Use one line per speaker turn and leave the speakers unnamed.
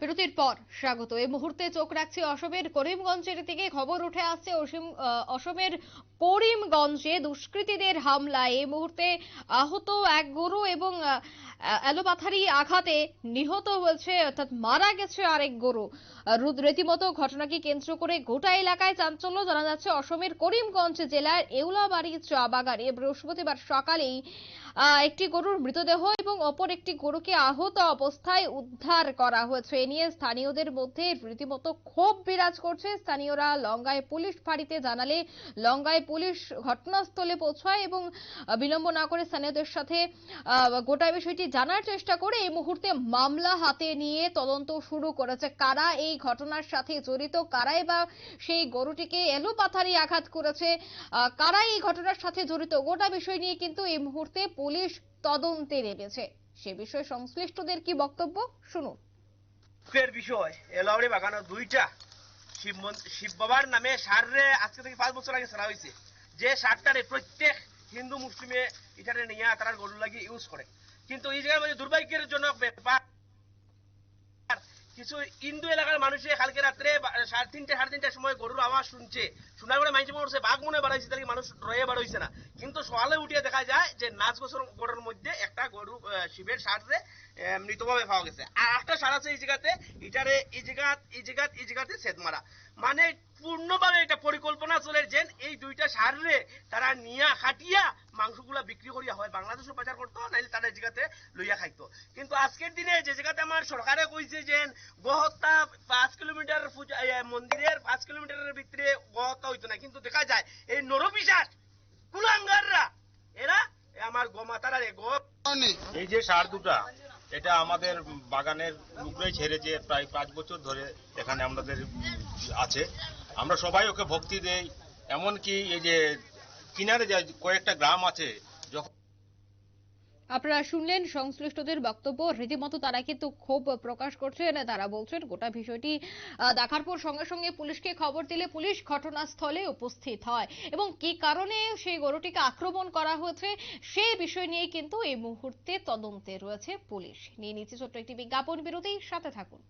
বিরতির পর স্বাগত। এই মুহূর্তে চোখ রাখছি অসমের করিমগঞ্জের দিকে। খবর উঠে আসছে অসমের করিমগঞ্জে দুষ্কৃতীদের হামলায়। এই মুহূর্তে আহত এক গরু এবং আহ, এলোপাথারি আঘাতে নিহত হয়েছে অর্থাৎ মারা গেছে আরেক গরু। রীতিমতো ঘটনাকে কেন্দ্র করে গোটা এলাকায় চাঞ্চল্য জানা যাচ্ছে। অসমের করিমগঞ্জ জেলার এউলাবাড়ি চা বাগানে বৃহস্পতিবার সকালেই একটি গরুর মৃতদেহ এবং অপর একটি গরুকে আহত অবস্থায় উদ্ধার করা হয়েছে। এ নিয়ে স্থানীয়দের মধ্যে রীতিমতো ক্ষোভ বিরাজ করছে। স্থানীয়রা লঙ্গায় পুলিশ ফাঁড়িতে জানালে লঙ্গায় পুলিশ ঘটনাস্থলে পৌঁছায় এবং বিলম্ব না করে স্থানীয়দের সাথে গোটা বিষয়টি জানার চেষ্টা করে এই মুহূর্তে মামলা হাতে নিয়ে তদন্ত শুরু করেছে। কারা এই ঘটনার সাথে জড়িত? কারাই বা সেই গরুটিকে এলোপাথারি আঘাত করেছে? কারা এই ঘটনার সাথে জড়িত? গোটা বিষয় নিয়ে কিন্তু এই মুহূর্তে পুলিশ তদন্তে নেমেছে। সে বিষয়ে সংশ্লিষ্টদের কি বক্তব্য? শুনুন।
দুঃখের বিষয় এলাউড়ি বাগানো দুইটা শিব শিব বাবার নামে সাররে আজকে থেকে পাঁচ বছর আগে সারা হয়েছে যে সারটারে প্রত্যেক হিন্দু মুসলিমে এটারে নিয়ে তারা গরু লাগিয়ে ইউজ করে কিন্তু এই জায়গার মধ্যে দুর্ভাগ্যের জন্য ব্যাপার। কিছু ইন্দু এলাকার মানুষ কালকে রাত্রে সাড়ে তিনটে, সাড়ে তিনটার সময় গরুর আওয়াজ শুনছে। শোনার পরে মানুষ মনে বাঘ মনে বাড়াইছে, তাহলে মানুষ রয়ে বাড়াইছে না? কিন্তু সকালে উঠিয়ে দেখা যায় যে নাচ বছর গরুর মধ্যে একটা গরু শিবের সারে মৃতভাবে পাওয়া গেছে। আর একটা সার আছে এই জায়গাতে এটারে এই জায়গাত এই জায়গাত এই জায়গাতে সেদ মারা মানে পূর্ণভাবে এটা পরিকল্পনা চলে যেন এই দুইটা সারে তারা নিয়া খাটিয়া মাংসগুলা বিক্রি করিয়া হয়। বাংলাদেশও পাচার করতো নাইলে তারা এই জায়গাতে লইয়া খাইতো। কিন্তু আজকের দিনে যে জায়গাতে আমার সরকারে কইছে যে গহত্যা পাঁচ কিলোমিটার মন্দিরের পাঁচ কিলোমিটারের ভিতরে গহত্যা হইতো না। কিন্তু দেখা যায় এই নরপিসার কুলাঙ্গাররা এরা এ আমার গোমাতারা রে গো।
এই যে সার দুটা এটা আমাদের বাগানের লুকরাই ছেড়ে যে প্রায় পাঁচ বছর ধরে এখানে আমাদের আছে। আমরা সবাই ওকে ভক্তি দেই। এমনকি এই যে কিনারে যে কয়েকটা গ্রাম আছে
আপনারা শুনলেন সংশ্লিষ্টদের বক্তব্য। রীতিমতো তারা কিন্তু ক্ষোভ প্রকাশ করছেন। তারা বলছেন, গোটা বিষয়টি দেখার পর সঙ্গে সঙ্গে পুলিশকে খবর দিলে পুলিশ ঘটনাস্থলে উপস্থিত হয়। এবং কি কারণে সেই গরুটিকে আক্রমণ করা হয়েছে সেই বিষয় নিয়ে কিন্তু এই মুহূর্তে তদন্তে রয়েছে পুলিশ। নিয়ে নিচ্ছে ছোট্ট একটি বিজ্ঞাপন। বিরতি সাথে থাকুন।